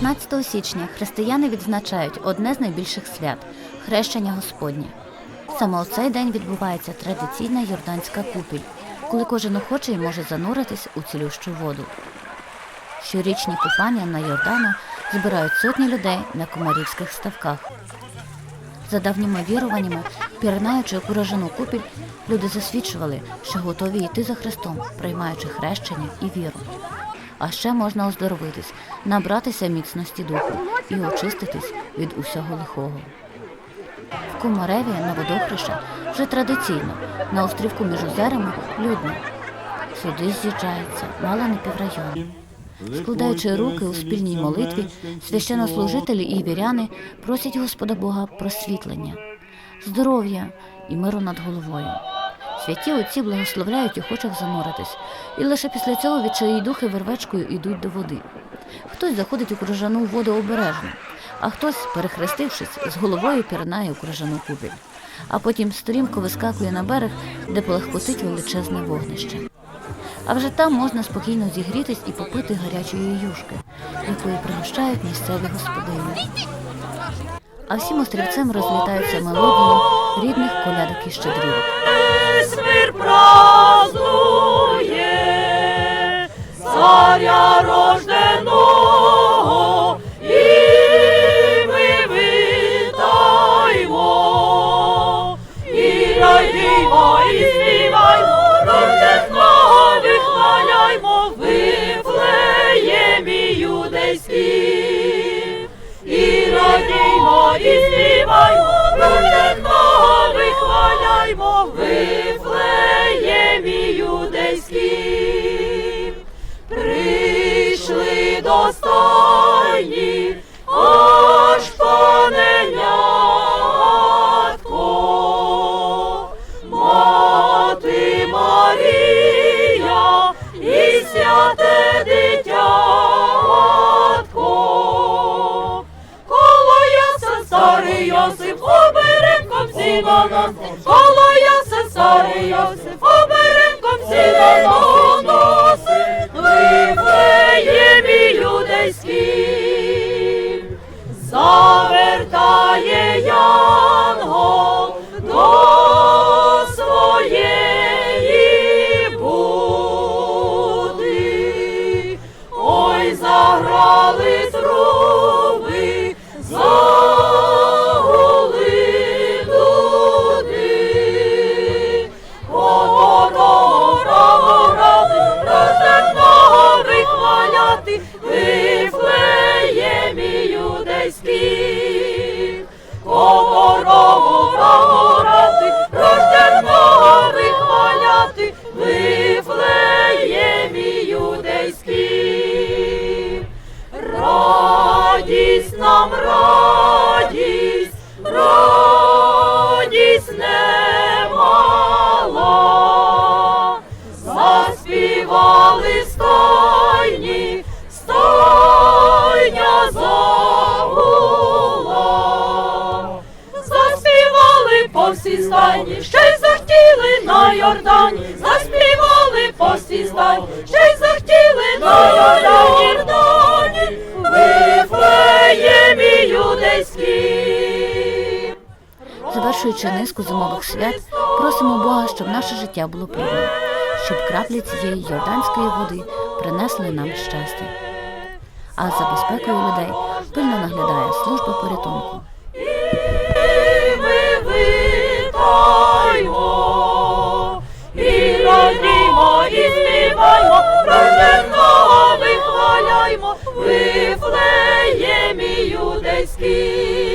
19 січня християни відзначають одне з найбільших свят хрещення Господнє. Саме у цей день відбувається традиційна йорданська купіль, коли кожен охочий може зануритись у цілющу воду. Щорічні купання на Йордану збирають сотні людей на комарівських ставках. За давніми віруваннями, пірнаючи куражену купіль, люди засвідчували, що готові йти за Христом, приймаючи хрещення і віру. А ще можна оздоровитись, набратися міцності духу і очиститись від усього лихого. В Комареві на водохреща вже традиційно на острівку між озерами людно. Сюди з'їжджаються мало не піврайону. Складаючи руки у спільній молитві, священнослужителі і віряни просять Господа Бога просвітлення, здоров'я і миру над головою. Святі отці благословляють охочих зануритись, і лише після цього відчаї духи вервечкою йдуть до води. Хтось заходить у крижану воду обережно, а хтось, перехрестившись, з головою пірнає у крижану купіль, а потім стрімко вискакує на берег, де полегкотить величезне вогнище. А вже там можна спокійно зігрітись і попити гарячої юшки, якою пригощають місцеві господині. А всім острівцем розлітаються мелодії рідних колядок і щедрівок. Празднує царя Прийшли аж паненятко, мати Марія і святе дитятко. Коло ясен старий Йосип оберемком сіна коло ясен старий Йосип оберемком сіна нам радість, радість немала. Заспівали стайні, стайня загула. Заспівали по всій стайні, ще й захтіли на Йордані. Заспівали по всій стайні, ще й захтіли на Йордані. цю низку зимових свят просимо Бога, щоб наше життя було повне, щоб краплі цієї йорданської води принесли нам щастя. А за безпекою людей пильно наглядає служба порятунку. Вифлеєм іудейський.